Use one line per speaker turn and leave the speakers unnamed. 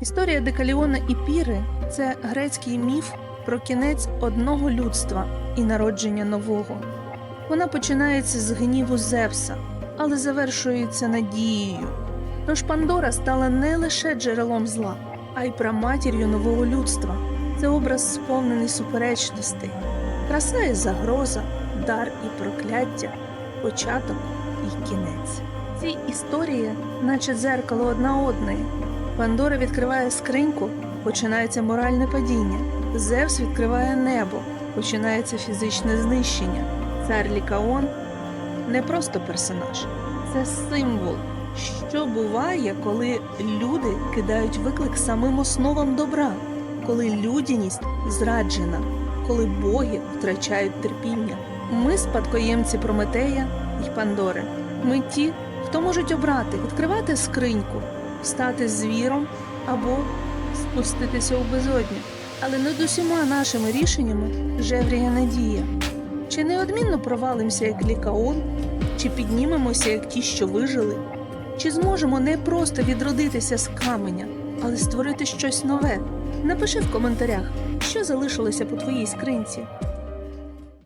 Історія Декаліона і Піри це грецький міф про кінець одного людства і народження нового. Вона починається з гніву Зевса, але завершується надією. Тож Пандора стала не лише джерелом зла, а й праматір'ю нового людства. Це образ сповнений суперечностей, краса і загроза, дар і прокляття, початок і кінець. Ці історії, наче дзеркало одна одної. Пандора відкриває скриньку, починається моральне падіння. Зевс відкриває небо, починається фізичне знищення. Цар Лікаон не просто персонаж, це символ, що буває, коли люди кидають виклик самим основам добра, коли людяність зраджена, коли боги втрачають терпіння. Ми спадкоємці Прометея і Пандори. Ми ті, хто можуть обрати, відкривати скриньку, стати звіром або спуститися у безодню. Але над усіма нашими рішеннями жевріє надія. Чи неодмінно провалимося як лікаон, чи піднімемося як ті, що вижили? Чи зможемо не просто відродитися з каменя, але створити щось нове? Напиши в коментарях, що залишилося по твоїй скринці.